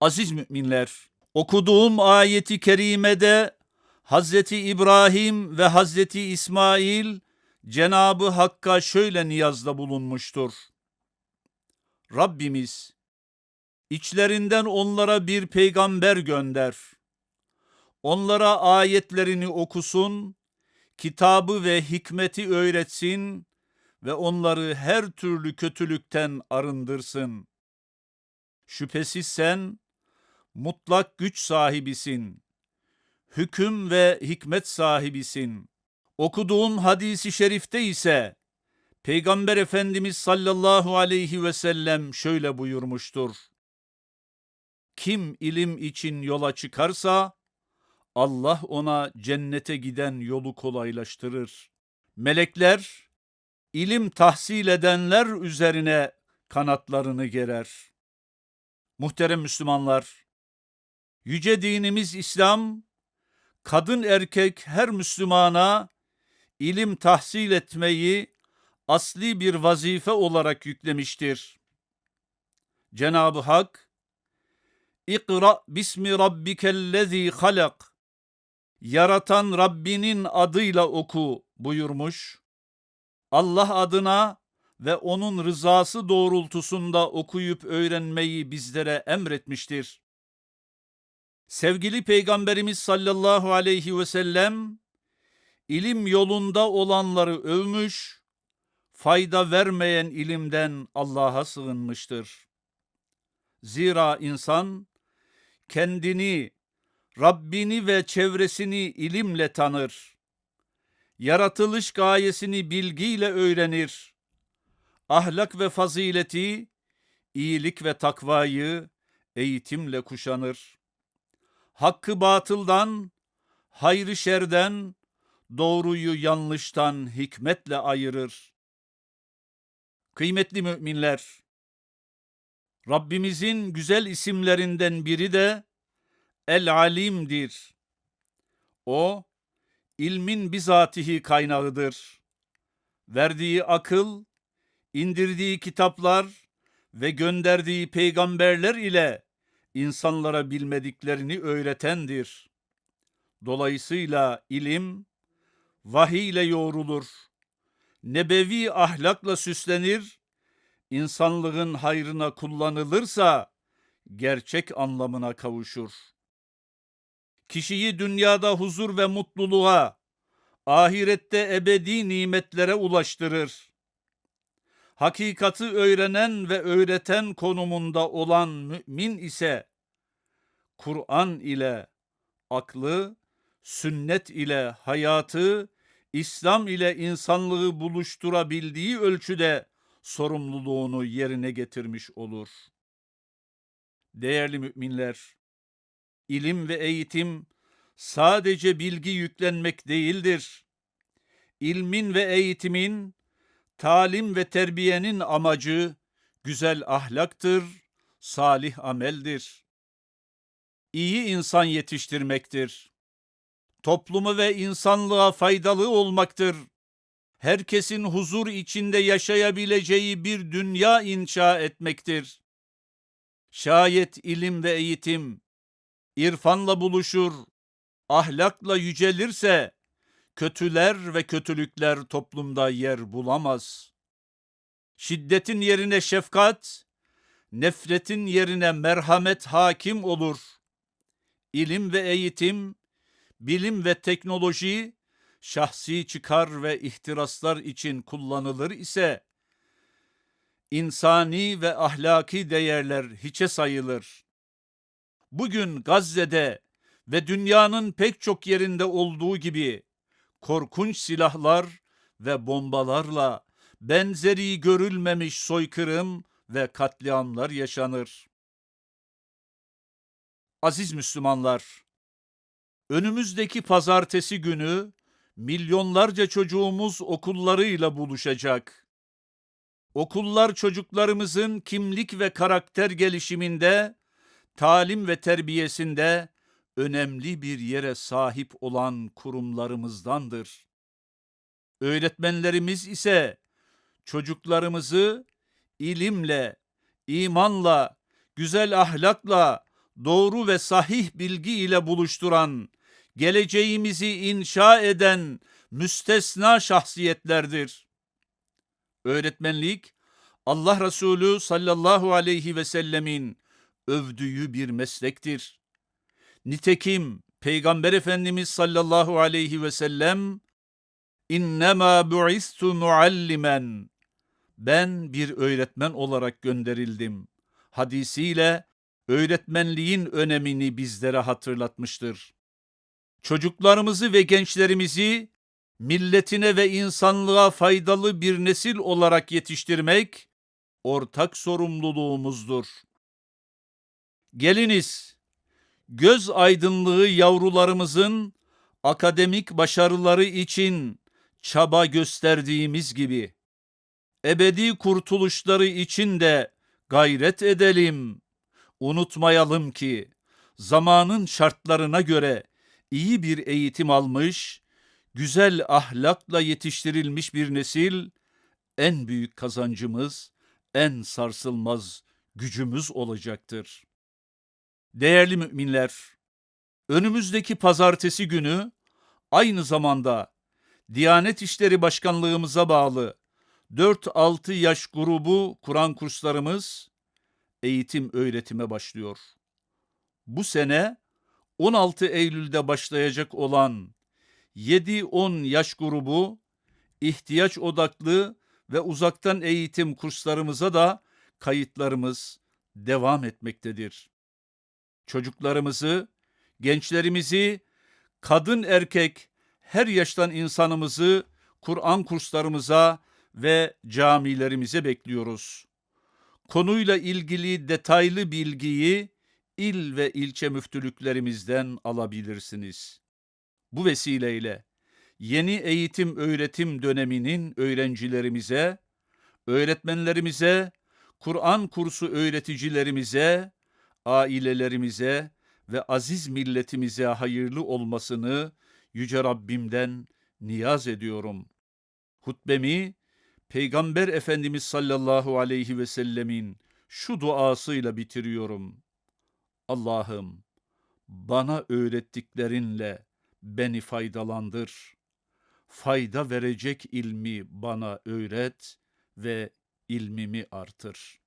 Aziz müminler, okuduğum ayeti kerimede Hazreti İbrahim ve Hazreti İsmail Cenabı Hakk'a şöyle niyazda bulunmuştur. Rabbimiz içlerinden onlara bir peygamber gönder. Onlara ayetlerini okusun, kitabı ve hikmeti öğretsin ve onları her türlü kötülükten arındırsın. Şüphesiz sen mutlak güç sahibisin. Hüküm ve hikmet sahibisin. Okuduğun hadisi şerifte ise Peygamber Efendimiz sallallahu aleyhi ve sellem şöyle buyurmuştur. Kim ilim için yola çıkarsa Allah ona cennete giden yolu kolaylaştırır. Melekler ilim tahsil edenler üzerine kanatlarını gerer. Muhterem Müslümanlar, yüce dinimiz İslam, kadın erkek her Müslümana ilim tahsil etmeyi asli bir vazife olarak yüklemiştir. Cenab-ı Hak, İkra bismi rabbikellezi halak, yaratan Rabbinin adıyla oku buyurmuş. Allah adına ve onun rızası doğrultusunda okuyup öğrenmeyi bizlere emretmiştir. Sevgili Peygamberimiz sallallahu aleyhi ve sellem ilim yolunda olanları övmüş, fayda vermeyen ilimden Allah'a sığınmıştır. Zira insan kendini, Rabbini ve çevresini ilimle tanır. Yaratılış gayesini bilgiyle öğrenir. Ahlak ve fazileti, iyilik ve takvayı eğitimle kuşanır. Hakkı batıldan, hayrı şerden, doğruyu yanlıştan hikmetle ayırır. Kıymetli müminler, Rabbimizin güzel isimlerinden biri de El Alim'dir. O, ilmin bizatihi kaynağıdır. Verdiği akıl, indirdiği kitaplar ve gönderdiği peygamberler ile insanlara bilmediklerini öğretendir. Dolayısıyla ilim, vahiy ile yoğrulur. Nebevi ahlakla süslenir, insanlığın hayrına kullanılırsa gerçek anlamına kavuşur. Kişiyi dünyada huzur ve mutluluğa, ahirette ebedi nimetlere ulaştırır. Hakikati öğrenen ve öğreten konumunda olan mümin ise Kur'an ile aklı, sünnet ile hayatı, İslam ile insanlığı buluşturabildiği ölçüde sorumluluğunu yerine getirmiş olur. Değerli müminler, ilim ve eğitim sadece bilgi yüklenmek değildir. İlmin ve eğitimin, talim ve terbiyenin amacı güzel ahlaktır, salih ameldir. İyi insan yetiştirmektir. Toplumu ve insanlığa faydalı olmaktır. Herkesin huzur içinde yaşayabileceği bir dünya inşa etmektir. Şayet ilim ve eğitim irfanla buluşur, ahlakla yücelirse kötüler ve kötülükler toplumda yer bulamaz. Şiddetin yerine şefkat, nefretin yerine merhamet hakim olur. İlim ve eğitim, bilim ve teknoloji şahsi çıkar ve ihtiraslar için kullanılır ise insani ve ahlaki değerler hiçe sayılır. Bugün Gazze'de ve dünyanın pek çok yerinde olduğu gibi korkunç silahlar ve bombalarla benzeri görülmemiş soykırım ve katliamlar yaşanır. Aziz Müslümanlar, önümüzdeki pazartesi günü milyonlarca çocuğumuz okullarıyla buluşacak. Okullar çocuklarımızın kimlik ve karakter gelişiminde, talim ve terbiyesinde önemli bir yere sahip olan kurumlarımızdandır. Öğretmenlerimiz ise çocuklarımızı ilimle, imanla, güzel ahlakla, doğru ve sahih bilgi ile buluşturan, geleceğimizi inşa eden müstesna şahsiyetlerdir. Öğretmenlik, Allah Resulü sallallahu aleyhi ve sellemin övdüğü bir meslektir. Nitekim Peygamber Efendimiz sallallahu aleyhi ve sellem İnnemâ bu'istu muallimen ben bir öğretmen olarak gönderildim. Hadisiyle öğretmenliğin önemini bizlere hatırlatmıştır. Çocuklarımızı ve gençlerimizi milletine ve insanlığa faydalı bir nesil olarak yetiştirmek ortak sorumluluğumuzdur. Geliniz, göz aydınlığı yavrularımızın akademik başarıları için çaba gösterdiğimiz gibi ebedi kurtuluşları için de gayret edelim. Unutmayalım ki zamanın şartlarına göre iyi bir eğitim almış, güzel ahlakla yetiştirilmiş bir nesil en büyük kazancımız, en sarsılmaz gücümüz olacaktır. Değerli müminler, önümüzdeki pazartesi günü aynı zamanda Diyanet İşleri Başkanlığımıza bağlı 4-6 yaş grubu Kur'an kurslarımız eğitim öğretime başlıyor. Bu sene 16 Eylül'de başlayacak olan 7-10 yaş grubu ihtiyaç odaklı ve uzaktan eğitim kurslarımıza da kayıtlarımız devam etmektedir. Çocuklarımızı, gençlerimizi, kadın erkek her yaştan insanımızı Kur'an kurslarımıza ve camilerimize bekliyoruz. Konuyla ilgili detaylı bilgiyi il ve ilçe müftülüklerimizden alabilirsiniz. Bu vesileyle yeni eğitim öğretim döneminin öğrencilerimize, öğretmenlerimize, Kur'an kursu öğreticilerimize, ailelerimize ve aziz milletimize hayırlı olmasını Yüce Rabbimden niyaz ediyorum. Hutbemi Peygamber Efendimiz sallallahu aleyhi ve sellemin şu duasıyla bitiriyorum. Allah'ım bana öğrettiklerinle beni faydalandır. Fayda verecek ilmi bana öğret ve ilmimi artır.''